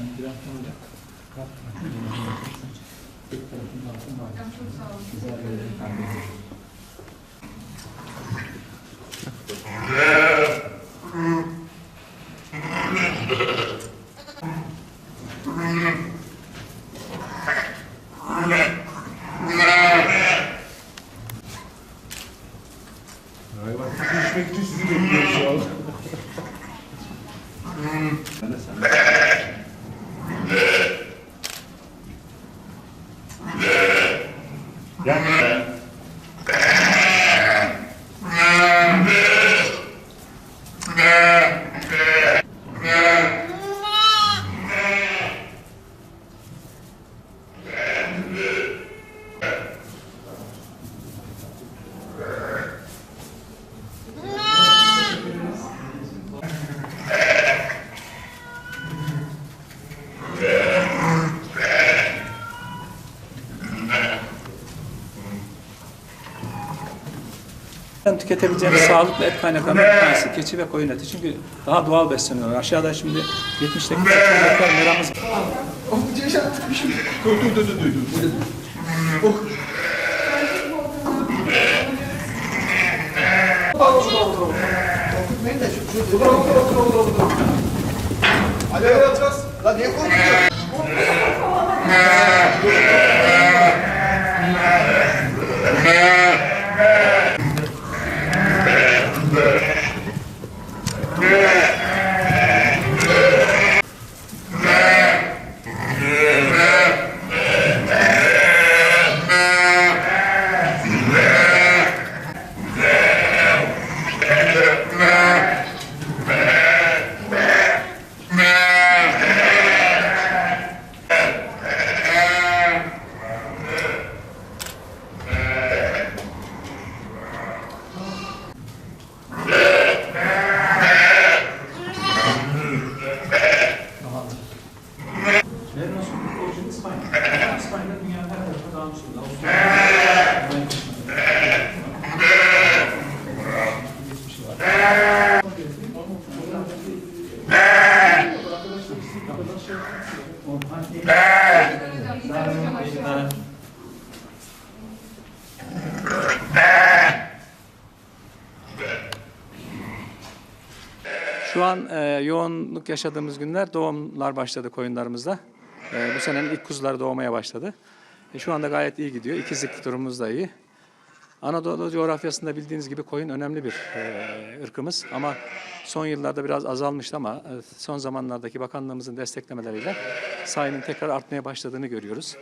Sen biraz Ya, Ben tüketebileceğimiz sağlıklı et kaynaklarından bir tanesi keçi ve koyun eti. Çünkü daha doğal besleniyorlar. Aşağıda şimdi 70'te hektar meramız var. Dur dur dur dur dur. Alo yapacağız. Lan niye korkuyorsun? Şu an e, yoğunluk yaşadığımız günler doğumlar başladı koyunlarımızda. E, bu senenin ilk kuzuları doğmaya başladı. E, şu anda gayet iyi gidiyor. İkizlik durumumuz da iyi. Anadolu coğrafyasında bildiğiniz gibi koyun önemli bir e, ırkımız ama son yıllarda biraz azalmıştı ama e, son zamanlardaki bakanlığımızın desteklemeleriyle sayının tekrar artmaya başladığını görüyoruz.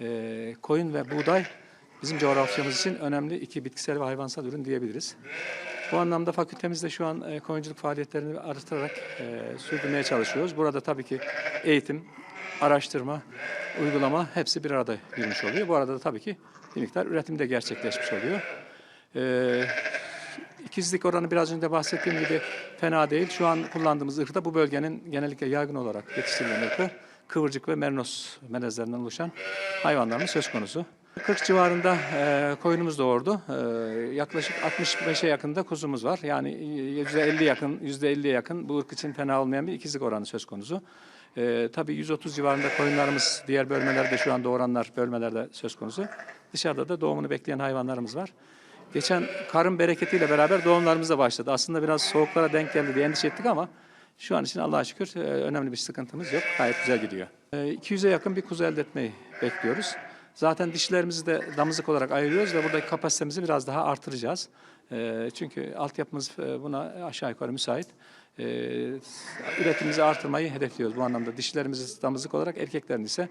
E, koyun ve buğday bizim coğrafyamız için önemli iki bitkisel ve hayvansal ürün diyebiliriz. Bu anlamda fakültemizde şu an e, koyunculuk faaliyetlerini artırarak e, sürdürmeye çalışıyoruz. Burada tabii ki eğitim, araştırma, uygulama hepsi bir arada girmiş oluyor. Bu arada da tabii ki bir miktar üretim de gerçekleşmiş oluyor. E, ikizlik oranı biraz önce bahsettiğim gibi fena değil. Şu an kullandığımız ırk da bu bölgenin genellikle yaygın olarak yetiştirilen ırkı. Kıvırcık ve merinos melezlerinden oluşan hayvanlarımız söz konusu. 40 civarında e, koyunumuz doğurdu. E, yaklaşık 65'e yakında kuzumuz var. Yani %50 yakın, %50'ye yakın bu ırk için fena olmayan bir ikizlik oranı söz konusu. E, tabii 130 civarında koyunlarımız diğer bölmelerde şu an doğuranlar bölmelerde söz konusu. Dışarıda da doğumunu bekleyen hayvanlarımız var. Geçen karın bereketiyle beraber doğumlarımız da başladı. Aslında biraz soğuklara denk geldi diye endişe ettik ama şu an için Allah'a şükür e, önemli bir sıkıntımız yok. Gayet güzel gidiyor. E, 200'e yakın bir kuzu elde etmeyi bekliyoruz. Zaten dişlerimizi de damızlık olarak ayırıyoruz ve buradaki kapasitemizi biraz daha artıracağız. E, çünkü altyapımız e, buna aşağı yukarı müsait. E, üretimimizi artırmayı hedefliyoruz bu anlamda. Dişilerimizi damızlık olarak, erkeklerin ise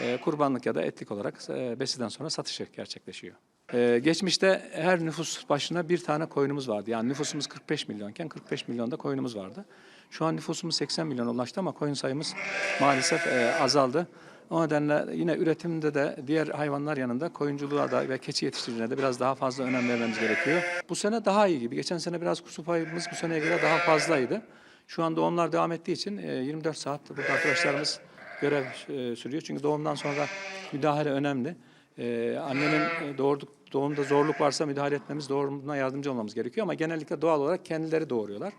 e, kurbanlık ya da etlik olarak e, besiden sonra satışı gerçekleşiyor. E, geçmişte her nüfus başına bir tane koyunumuz vardı. Yani nüfusumuz 45 milyonken 45 milyonda koyunumuz vardı. Şu an nüfusumuz 80 milyon ulaştı ama koyun sayımız maalesef e, azaldı. O nedenle yine üretimde de diğer hayvanlar yanında koyunculuğa da ve keçi yetiştiriciliğine de biraz daha fazla önem vermemiz gerekiyor. Bu sene daha iyi gibi. Geçen sene biraz kusu payımız bu seneye göre daha fazlaydı. Şu an doğumlar devam ettiği için e, 24 saat burada arkadaşlarımız görev e, sürüyor. Çünkü doğumdan sonra müdahale önemli. E, annenin e, doğurduk, doğumda zorluk varsa müdahale etmemiz, doğumuna yardımcı olmamız gerekiyor. Ama genellikle doğal olarak kendileri doğuruyorlar.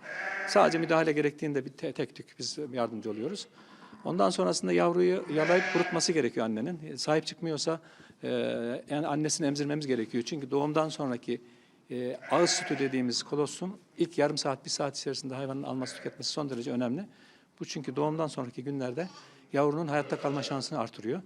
Sadece müdahale gerektiğinde bir te- tek tük biz yardımcı oluyoruz. Ondan sonrasında yavruyu yalayıp kurutması gerekiyor annenin. E, Sahip çıkmıyorsa e, yani annesini emzirmemiz gerekiyor. Çünkü doğumdan sonraki e, ağız sütü dediğimiz kolostrum ilk yarım saat, bir saat içerisinde hayvanın alması tüketmesi son derece önemli. Bu çünkü doğumdan sonraki günlerde yavrunun hayatta kalma şansını artırıyor.